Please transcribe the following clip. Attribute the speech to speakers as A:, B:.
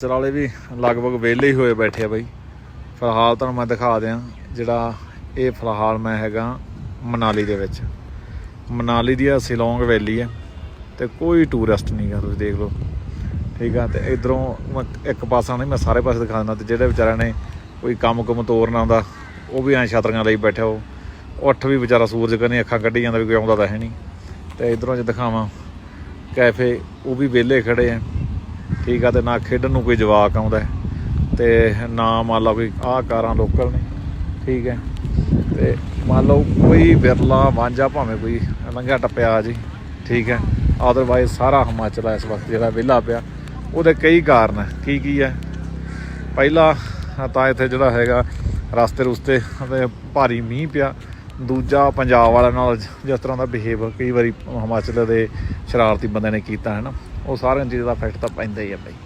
A: ਚਲ ਵਾਲੇ ਵੀ ਲਗਭਗ ਵਿਹਲੇ ਹੀ ਹੋਏ ਬੈਠੇ ਆ ਬਾਈ। ਫਿਲਹਾਲ ਤੁਹਾਨੂੰ ਮੈਂ ਦਿਖਾ ਦਿਆਂ ਜਿਹੜਾ ਇਹ ਫਿਲਹਾਲ ਮੈਂ ਹੈਗਾ ਮਨਾਲੀ ਦੇ ਵਿੱਚ। ਮਨਾਲੀ ਦੀ ਆ ਸਿਲੋਂਗ ਵੈਲੀ ਹੈ ਤੇ ਕੋਈ ਟੂਰਿਸਟ ਨਹੀਂ ਗਾ, ਤੁਸੀਂ ਦੇਖ ਲਓ। ਠੀਕ ਆ, ਤੇ ਇਧਰੋਂ ਇੱਕ ਪਾਸਾ ਨਹੀਂ, ਮੈਂ ਸਾਰੇ ਪਾਸੇ ਦਿਖਾ ਦਿੰਦਾ ਤੇ ਜਿਹੜੇ ਵਿਚਾਰਿਆਂ ਨੇ ਕੋਈ ਕੰਮ ਕੁਮ ਤੋਰਨਾ ਆਉਂਦਾ ਉਹ ਵੀ ਐ ਛਤਰੀਆਂ ਲਈ ਬੈਠਾ ਉਹ ਉੱਠ ਵੀ ਵਿਚਾਰਾ ਸੂਰਜ ਕਰਨੀ ਅੱਖਾਂ ਕੱਢੀ ਜਾਂਦਾ ਵੀ ਕੋਈ ਆਉਂਦਾ ਤਾਂ ਹੈ ਨਹੀਂ। ਤੇ ਇਧਰੋਂ ਜੇ ਦਿਖਾਵਾਂ, ਕੈਫੇ, ਉਹ ਵੀ ਵਿਹਲੇ ਖੜੇ ਆ। ਠੀਕ ਆ ਤੇ ਨਾ ਖੇਡਣ ਨੂੰ ਕੋਈ ਜਵਾਕ ਆਉਂਦਾ ਹੈ, ਤੇ ਨਾ ਮੰਨ ਲਓ ਕੋਈ ਆਹ ਕਾਰਾਂ ਲੋਕਲ ਨੇ ਠੀਕ ਹੈ। ਤੇ ਮੰਨ ਲਓ ਕੋਈ ਵਿਰਲਾ ਵਾਂਝਾ ਭਾਵੇਂ ਕੋਈ ਲੰਘਿਆ ਟੱਪਿਆ ਜੀ ਠੀਕ ਹੈ। ਆਦਰਵਾਈਜ਼ ਸਾਰਾ ਹਿਮਾਚਲ ਇਸ ਵਕਤ ਜਿਹੜਾ ਵਿਹਲਾ ਪਿਆ। ਉਹਦੇ ਕਈ ਕਾਰਨ ਹੈ ਕੀ ਕੀ ਹੈ। ਪਹਿਲਾ ਤਾਂ ਇੱਥੇ ਜਿਹੜਾ ਹੈਗਾ ਰਸਤੇ ਰੁਸਤੇ ਤੇ ਭਾਰੀ ਮੀਂਹ ਪਿਆ। ਦੂਜਾ ਪੰਜਾਬ ਵਾਲਿਆਂ ਨਾਲ ਜਿਸ ਤਰ੍ਹਾਂ ਦਾ ਬਿਹੇਵ ਕਈ ਵਾਰੀ ਹਿਮਾਚਲ ਦੇ ਸ਼ਰਾਰਤੀ ਬੰਦੇ ਨੇ ਕੀਤਾ ਹੈ ਨਾ। ਉਹ ਸਾਰੀਆਂ ਚੀਜ਼ਾਂ ਦਾ ਇਫੈਕਟ ਤਾਂ ਪੈਂਦਾ ਹੀ ਹੈ ਬਈ।